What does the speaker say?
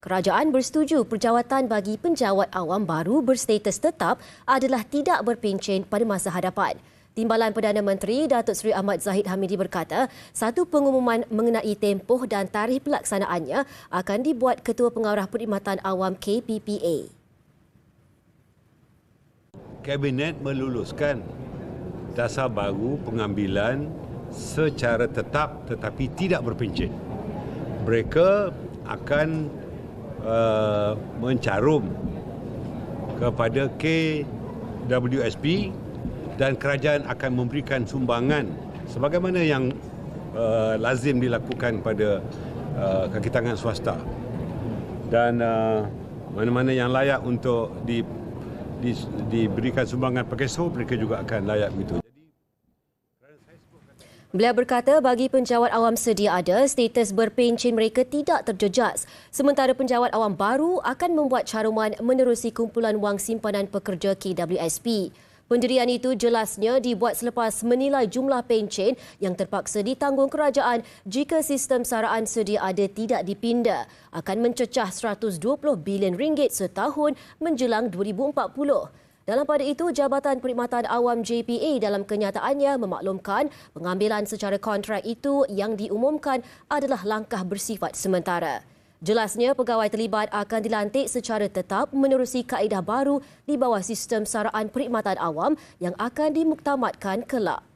Kerajaan bersetuju perjawatan bagi penjawat awam baru berstatus tetap adalah tidak berpencen pada masa hadapan. Timbalan Perdana Menteri Datuk Seri Ahmad Zahid Hamidi berkata, satu pengumuman mengenai tempoh dan tarikh pelaksanaannya akan dibuat Ketua Pengarah Perkhidmatan Awam KPPA. Kabinet meluluskan dasar baru pengambilan secara tetap tetapi tidak berpencen. Mereka akan uh, mencarum kepada KWSP dan kerajaan akan memberikan sumbangan sebagaimana yang uh, lazim dilakukan pada uh, kaki tangan swasta dan uh, mana-mana yang layak untuk di, di, diberikan sumbangan pakai so mereka juga akan layak begitu. Beliau berkata bagi penjawat awam sedia ada, status berpencen mereka tidak terjejas. Sementara penjawat awam baru akan membuat caruman menerusi kumpulan wang simpanan pekerja KWSP. Pendirian itu jelasnya dibuat selepas menilai jumlah pencen yang terpaksa ditanggung kerajaan jika sistem saraan sedia ada tidak dipinda akan mencecah 120 bilion ringgit setahun menjelang 2040. Dalam pada itu, Jabatan Perkhidmatan Awam JPA dalam kenyataannya memaklumkan pengambilan secara kontrak itu yang diumumkan adalah langkah bersifat sementara. Jelasnya, pegawai terlibat akan dilantik secara tetap menerusi kaedah baru di bawah sistem saraan perkhidmatan awam yang akan dimuktamadkan kelak.